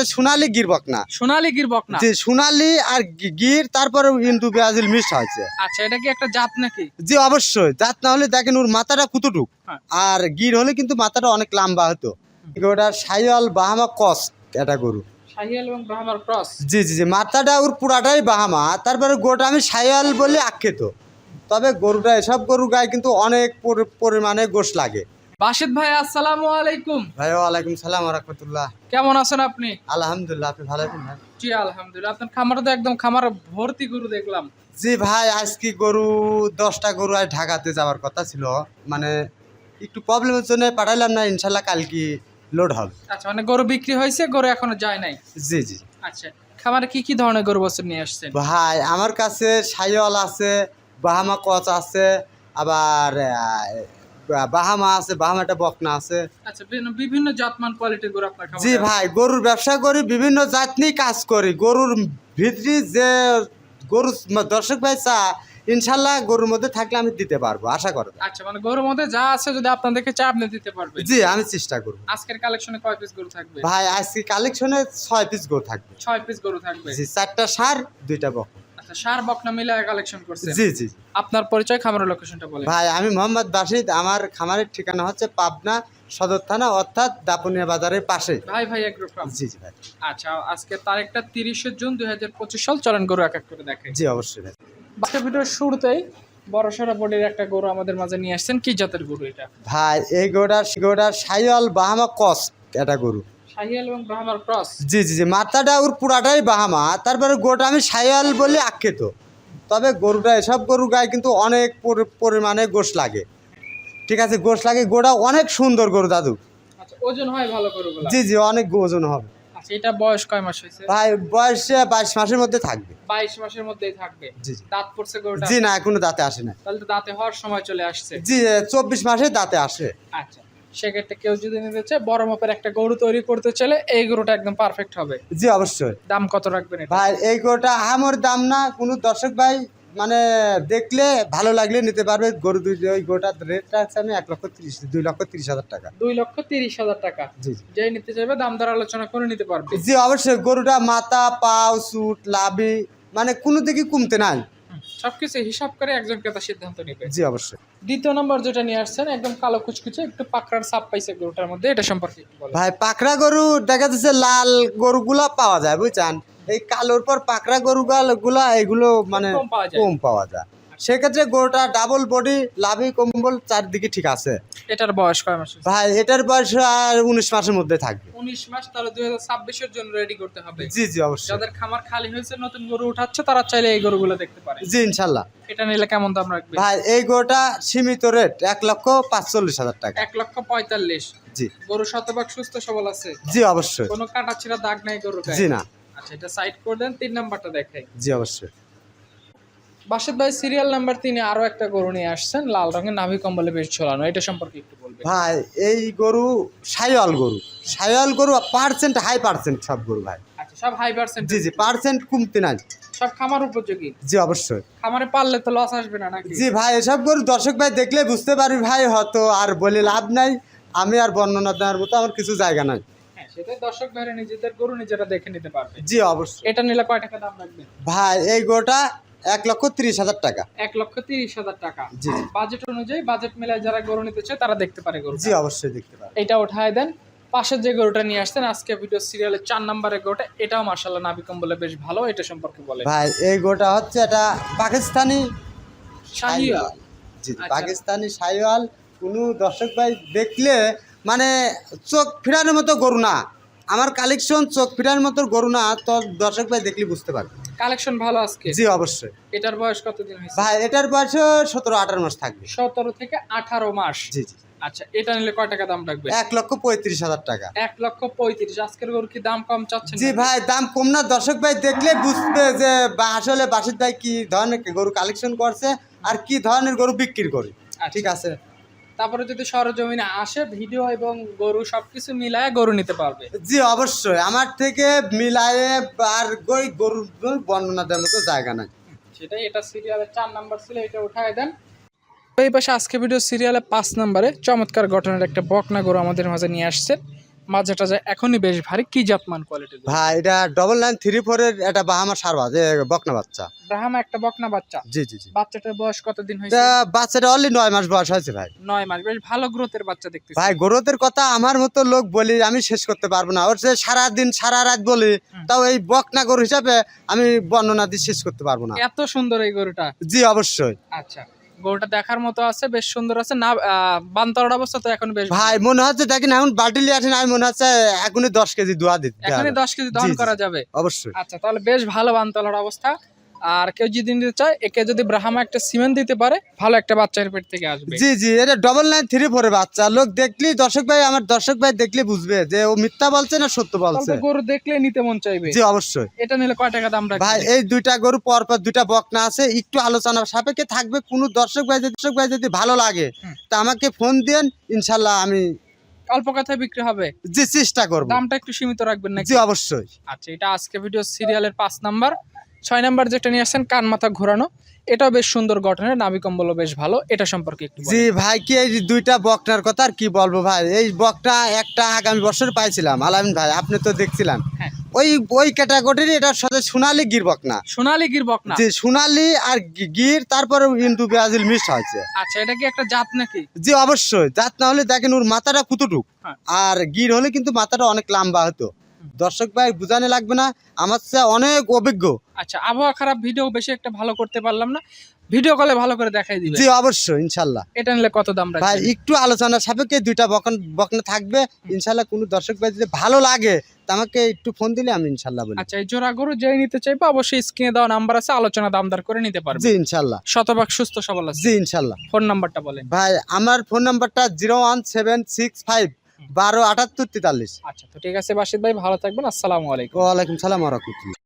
হচ্ছে সোনালি গির বকনা। সোনালি গির বকনা। জি সোনালি আর গির তারপরে ইন্দু ব্রাজিল মিক্স হয়েছে। আচ্ছা এটা কি একটা জাত নাকি? জি অবশ্যই। জাত না হলে দেখেন ওর মাথাটা কুতুটুক। হ্যাঁ। আর গির হলে কিন্তু মাথাটা অনেক লম্বা হতো। ওটা সাইয়াল বাহামা কস এটা গরু। জি জি জি মাথাটা ওর পুরাটাই বাহামা। তারপরে গোটা আমি সাইয়াল বলে আখ্যাত। তবে গরুটা এসব গরু গায়ে কিন্তু অনেক পরিমাণে গোশ লাগে। বাসিদ ভাই আসসালামু আলাইকুম। ভাই ওয়ালাইকুম সালাম রহমতুল্লাহ। কেমন আছেন আপনি? আলহামদুলিল্লাহ আপনি ভালো আছেন ভাই? জি আলহামদুলিল্লাহ। আপনার খামারে তো একদম খামার ভর্তি গরু দেখলাম। জি ভাই আজকে গরু দশটা গরু আজ ঢাকাতে যাওয়ার কথা ছিল। মানে একটু প্রবলেমের জন্য পাঠাইলাম না ইনশাল্লাহ কালকে লোড হবে। আচ্ছা মানে গরু বিক্রি হয়েছে গরু এখনও যায় নাই? জি জি। আচ্ছা খামারে কি কি ধরনের গরু বছর নিয়ে আসছেন? ভাই আমার কাছে সাইওয়াল আছে বাহামা কচ আছে আবার বাহামা আছে বাহামা একটা বকনা আছে। আচ্ছা বিভিন্ন- জাতমান কোয়ালিটির গরু আপনার জি ভাই গরুর ব্যবসা করি বিভিন্ন জাত নিয়ে কাজ করি। গরুর ভিতরি যে গরু দর্শক ভাই চা ইনশাল্লাহ গরুর মধ্যে থাকলে আমি দিতে পারব আশা করব আচ্ছা মানে গরুর মধ্যে যা আছে যদি আপনাদেরকে চা আপনি দিতে পারবেন। জি আমি চেষ্টা করব। আজকের কালেকশনে কয় পিস গরু থাকবে? ভাই আজকে কালেকশনে ছয় পিস গরু থাকবে। ছয় পিস গরু থাকবে। জি চারটা সার দুইটা বক আচ্ছা সার বকনা কালেকশন করছেন। জি জি আপনার পরিচয় খামারের লোকেশনটা বলেন। ভাই আমি মোহাম্মদ বাসিদ আমার খামারের ঠিকানা হচ্ছে পাবনা সদর থানা অর্থাৎ দাপুনিয়া বাজারের পাশে। ভাই ভাই এগ্রো ফার্ম জি জি ভাই। আচ্ছা আজকে তারিখটা তিরিশে জুন দুই হাজার পঁচিশ সাল চলেন গরু এক এক করে দেখে জি অবশ্যই ভাই। ভিডিওর শুরুতেই বড় সড়ো বডির একটা গরু আমাদের মাঝে নিয়ে আসছেন। কি জাতের গরু এটা? ভাই এই গরুটা গরুটা সাইওয়াল বাহামা কস এটা গরু। শাহিয়াল এবং ব্রাহ্মার ক্রস। জি জি জি মাথাটা ওর পুরাটাই বাহামা তারপরে গরুটা আমি সাইওয়াল বলে আখ্যাত। তবে গরুটা এসব গরু গায়ে কিন্তু অনেক পরিমাণে গোশ লাগে। ঠিক আছে গোশ লাগে গোটা অনেক সুন্দর গরু দাদু। আচ্ছা ওজন হয় ভালো জি জি অনেক ওজন হবে। আচ্ছা এটা বয়স কয় মাস হয়েছে? ভাই বয়সে বাইশ মাসের মধ্যে থাকবে। বাইশ মাসের মধ্যেই থাকবে? জি জি। দাঁত পড়ছে গরুটা জি না এখনও দাঁতে আসে না তাহলে তো দাঁতে হওয়ার সময় চলে আসছে। জি চব্বিশ মাসে দাঁতে আসে। আচ্ছা। সেক্ষেত্রে কেউ যদি নিতে চায় বড় মাপের একটা গরু তৈরি করতে চাইলে এই গরুটা একদম পারফেক্ট হবে। জি অবশ্যই। দাম কত রাখবেন ভাই এই গরুটা আমার দাম না কোনো দর্শক ভাই মানে দেখলে ভালো লাগলে নিতে পারবে। গরু দুই ওই গরুটার রেটটা আছে আমি এক লক্ষ তিরিশ দুই লক্ষ তিরিশ হাজার টাকা। দুই লক্ষ তিরিশ হাজার টাকা। জি যে নিতে চাইবে দাম দর আলোচনা করে নিতে পারবে। জি অবশ্যই গরুটা মাথা পাও সুট লাভি মানে কোনো দিকে কমতে নাই। সবকিছু হিসাব করে একজন ক্রেতা সিদ্ধান্ত নেবে। জি অবশ্যই। দ্বিতীয় নম্বর যেটা নিয়ে আসছেন একদম কালো কুচকুচে একটু পাকড়ার সাপ পাইছে গরুটার মধ্যে এটা সম্পর্কে ভাই পাকড়া গরু দেখা যাচ্ছে লাল গরুগুলা পাওয়া যায় বুঝছেন? এই কালোর পর পাকড়া গরু গুলা এগুলো মানে কম পাওয়া যায়। কম পাওয়া যায়। সেক্ষেত্রে গরুটা ডাবল বডি লাভি কম্বল চারদিকে ঠিক আছে। এটার বয়স কয় মাস ভাই এটার বয়স আর উনিশ মাসের মধ্যে থাকবে। উনিশ মাস তাহলে দুই হাজার ছাব্বিশের জন্য রেডি করতে হবে। জি জি অবশ্যই। যাদের খামার খালি হয়েছে নতুন গরু উঠাচ্ছে তারা চাইলে এই গরুগুলো দেখতে পারে। জি ইনশাল্লাহ। এটা নিলে কেমন দাম রাখবে? ভাই এই গরুটা সীমিত রেট এক লক্ষ পাঁচচল্লিশ হাজার টাকা। এক লক্ষ পঁয়তাল্লিশ। জি। গরু শতভাগ সুস্থ সবল আছে? জি অবশ্যই। কোনো কাটা ছিঁড়া দাগ নাই গরু জি না। আচ্ছা এটা সাইড করে দেন তিন নাম্বারটা দেখাই। জি অবশ্যই। বাসিত ভাই সিরিয়াল নাম্বার তিনে আরও একটা গরু নিয়ে আসছেন লাল রঙের নাভি কম্বলে বেশ ঝোলানো। এটা সম্পর্কে একটু বলবেন। ভাই এই গরু সাইওয়াল গরু। সাইওয়াল গরু পার্সেন্ট হাই পার্সেন্ট সব গরু ভাই। আচ্ছা সব হাই পার্সেন্ট জি জি পার্সেন্ট কমতে নাই। সব খামার উপযোগী? জি অবশ্যই। খামারে পারলে তো লস আসবে না নাকি? জি ভাই এসব গরু দর্শক ভাই দেখলে বুঝতে পারবি ভাই হয়তো আর বলে লাভ নাই। আমি আর বর্ণনা দেওয়ার মতো আমার কিছু জায়গা নাই। হ্যাঁ সেটাই দর্শক ভাইরা নিজেদের গরু নিজেরা দেখে নিতে পারবে। জি অবশ্যই। এটা নিলে কয় টাকা দাম রাখবে ভাই এই গরুটা এক লক্ষ তিরিশ হাজার টাকা। এক লক্ষ তিরিশ হাজার টাকা। জি বাজেট অনুযায়ী বাজেট মেলায় যারা গরু নিতে চায় তারা দেখতে পারে গরু জি অবশ্যই দেখতে পারে। এটা উঠায় দেন। পাশের যে গরুটা নিয়ে আসছেন আজকে ভিডিও সিরিয়ালের চার নম্বরের গরুটা এটাও মার্শাল্লাহ নাবিকম বলে বেশ ভালো এটা সম্পর্কে বলে। ভাই এই গোটা হচ্ছে এটা পাকিস্তানি শাহিওয়াল। জি আচ্ছা। পাকিস্তানি সাইওয়াল কোনো দর্শক ভাই দেখলে মানে চোখ ফিরানোর মতো গরু না। আমার কালেকশন চোখ ফিরানোর মতো গরু না তো দর্শক ভাই দেখলে বুঝতে পারবে। কালেকশন ভালো আজকে? জি অবশ্যই। এটার বয়স কতদিন হয়েছে? ভাই এটার বয়স সতেরো আঠারো মাস থাকবে। সতেরো থেকে আঠারো মাস? জি জি আচ্ছা এটা নিলে কয় টাকা দাম রাখবে এক লক্ষ পঁয়ত্রিশ হাজার টাকা। এক লক্ষ পঁয়ত্রিশ। আজকের গরু কি দাম কম চাচ্ছেন জি ভাই দাম কম না। দর্শক ভাই দেখলে বুঝবে যে বা- আসলে বাসির ভাই কি ধরনের গরু কালেকশন করছে আর কি ধরনের গরু বিক্রি করি। আচ্ছা। ঠিক আছে? তারপরে যদি সরজমিনে আসে ভিডিও এবং গরু সবকিছু মিলায় গরু নিতে পারবে। জি অবশ্যই। আমার থেকে মিলায়ে আর গই গরুর বর্ণনা দেওয়ার মতো জায়গা নাই। সেটাই এটা সিরিয়ালের চার নাম্বার ছিল এটা উঠায় দেন। এই পাশে আজকে ভিডিও সিরিয়ালে পাঁচ নাম্বারে চমৎকার ঘটনার একটা বকনা গরু আমাদের মাঝে নিয়ে আসছেন মাঝে টাজে এখনই বেশ ভারী কি জাতমান কোয়ালিটি ভাই এটা ডবল নাইন থ্রি ফোরের এটা বাহামা সারবা যে বকনা বাচ্চা। ব্রাহ্মা একটা বকনা বাচ্চা? জি জি জি। বাচ্চাটার বয়স কতদিন হয়েছে? বাচ্চাটা অনলি নয় মাস বয়স হয়েছে ভাই। নয় মাস বেশ ভালো গ্রোথের বাচ্চা দেখতেছি। ভাই গরুতের কথা আমার মতো লোক বলি আমি শেষ করতে পারব না। ওর যে সারা দিন সারা রাত বলি তাও এই বকনা গরু হিসাবে আমি বর্ণনা দিয়ে শেষ করতে পারব না। এত সুন্দর এই গরুটা? জি অবশ্যই। আচ্ছা। গরুটা দেখার মতো আছে বেশ সুন্দর আছে। না বান্তরার অবস্থা তো এখন বেশ ভাই মনে হচ্ছে দেখেন এখন বাটিলি আছে না মনে হচ্ছে এখনই দশ কেজি দোয়া দিতে এখনই দশ কেজি দহন। করা যাবে? অবশ্যই। আচ্ছা তাহলে বেশ ভালো বান্তলার অবস্থা। আর কেউ যদি নিতে চায় একে যদি ব্রাহ্মা একটা সিমেন্ট দিতে পারে ভালো একটা বাচ্চার পেট থেকে আসবে। জি জি এটা ডবল নাইন থ্রি ফোরে বাচ্চা। লোক দেখলেই দর্শক ভাই আমার দর্শক ভাই দেখলে বুঝবে যে ও মিথ্যা বলছে না সত্য বলছে। গরু দেখলে নিতে মন চাইবে। জি অবশ্যই। এটা নিলে কয় টাকা দাম রাখবে? ভাই এই দুইটা গরু পর পর দুইটা বকনা আছে একটু আলোচনা সাপেক্ষে থাকবে। কোনো দর্শক ভাই যদি দর্শক ভাই যদি ভালো লাগে তা আমাকে ফোন দেন ইনশাল্লাহ আমি অল্প কথায় বিক্রি হবে? যে চেষ্টা করব। দামটা একটু সীমিত রাখবেন নাকি? জি অবশ্যই। আচ্ছা এটা আজকে ভিডিও সিরিয়ালের পাঁচ নাম্বার। ছয় নাম্বার যেটা নিয়ে আসছেন কান মাথা ঘোরানো। এটাও বেশ সুন্দর গঠনের নাভি কম্বলও বেশ ভালো। এটা সম্পর্কে একটু জি ভাই কি এই দুইটা বকনার কথা আর কি বলব ভাই? এই বকটা একটা আগামী বছর পাইছিলাম আলামিন ভাই আপনি তো দেখছিলেন। হ্যাঁ। ওই ওই ক্যাটাগরির এটার সাথে সোনালি গির বকনা সোনালী গির বকনা জি সোনালি আর গির তারপরে ইন্দু ব্রাজিল মিক্স হয়েছে। আচ্ছা এটা কি একটা জাত নাকি? জি অবশ্যই। জাত না হলে দেখেন ওর মাথাটা কুতুটুক। হ্যাঁ। আর গির হলে কিন্তু মাথাটা অনেক লম্বা হতো। দর্শক ভাই বুঝানো লাগবে না আমার চেয়ে অনেক অভিজ্ঞ। আচ্ছা আবহাওয়া খারাপ ভিডিও বেশি একটা ভালো করতে পারলাম না। ভিডিও কলে ভালো করে দেখাই দিবে। জি অবশ্যই ইনশাল্লাহ। এটা নিলে কত দাম ভাই একটু আলোচনা সাপেক্ষে দুইটা বকন বকনা থাকবে। ইনশাল্লাহ কোনো দর্শক ভাই যদি ভালো লাগে আমাকে একটু ফোন দিলে আমি ইনশাল্লাহ বলি। আচ্ছা এই জোড়া গরু যেই নিতে চাইবে অবশ্যই স্ক্রিনে দেওয়া নাম্বার আছে আলোচনা দামদার করে নিতে পারবে। জি ইনশাল্লাহ। শতভাগ সুস্থ সবল আছে। জি ইনশাল্লাহ। ফোন নাম্বারটা বলেন। ভাই আমার ফোন নাম্বারটা zero one seven six five বারো আটাত্তর তেতাল্লিশ। আচ্ছা তো ঠিক আছে বাসিদ ভাই ভালো থাকবেন। আসসালামু আলাইকুম। ওয়ালাইকুম সালাম রহমতুল্লাহ।